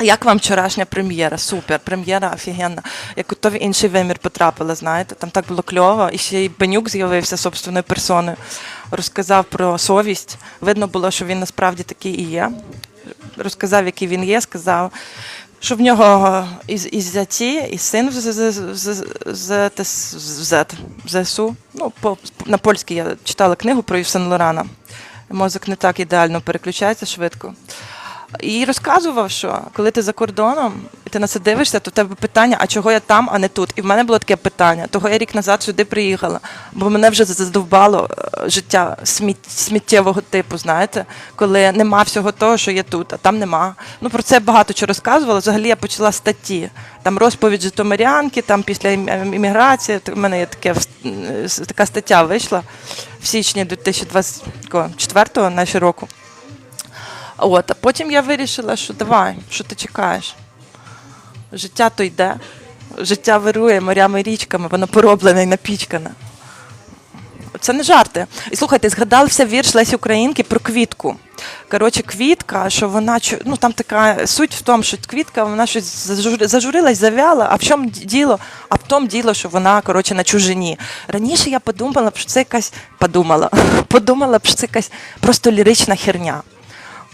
Як вам вчорашня прем'єра? Супер, прем'єра офігенна. Як у той в інший вимір потрапила, знаєте, там так було кльово. І ще й Бенюк з'явився собственною персоною. Розказав про совість. Видно було, що він насправді такий і є. Розказав, який він є, сказав, що в нього із зяті, і син в ЗСУ. Ну, на польській я читала книгу про Ювсен Лорана. Мозок не так ідеально переключається швидко. І розказував, що коли ти за кордоном і ти на це дивишся, то в тебе питання, а чого я там, а не тут. І в мене було таке питання. Того я рік назад сюди приїхала, бо мене вже задовбало е, життя сміттєвого типу, знаєте, коли нема всього того, що є тут, а там нема. Ну про це багато чого розказувала. Взагалі я почала статті. Там розповідь Житомирянки, там після імміграції. У мене є таке, е, така стаття вийшла в січні 2024 нашого року. От, а потім я вирішила, що давай, що ти чекаєш? Життя то йде, життя вирує морями і річками, воно пороблене і напічкане. Це не жарти. І слухайте, згадався вірш Лесі Українки про квітку. Коротше, квітка, що вона ну там така суть в тому, що квітка вона щось зажурилась, завяла. А в чому діло? А в тому діло, що вона коротше на чужині. Раніше я подумала, б, що це якась подумала. Подумала б, що це якась просто лірична херня.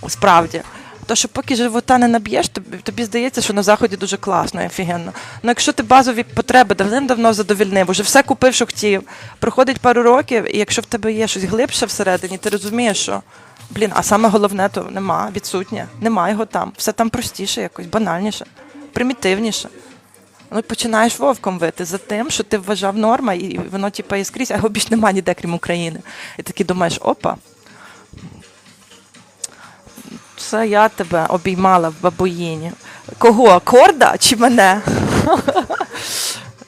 Справді. То, що поки живота не наб'єш, тобі, тобі здається, що на заході дуже класно і офігенно. Ну якщо ти базові потреби давним-давно задовільнив, уже все купив, що хотів, проходить пару років, і якщо в тебе є щось глибше всередині, ти розумієш, що блін, а саме головне то нема, відсутнє, нема його там. Все там простіше, якось банальніше, примітивніше. Ну, і починаєш вовком вити за тим, що ти вважав норма, і воно типа є скрізь, а його більш немає ніде, крім України. І такий думаєш, опа, це я тебе обіймала в бабуїні. Кого? Корда чи мене?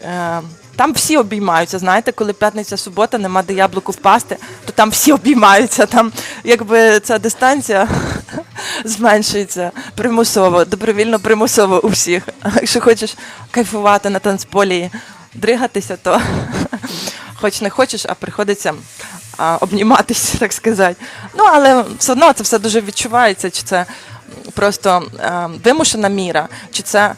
Е, Там всі обіймаються. Знаєте, коли п'ятниця субота, нема де яблуку впасти, то там всі обіймаються. Там якби ця дистанція зменшується примусово, добровільно примусово у всіх. Якщо хочеш кайфувати на танцполі, дригатися, то хоч не хочеш, а приходиться обніматися, так сказати. Ну, але все одно це все дуже відчувається, чи це просто е, вимушена міра, чи це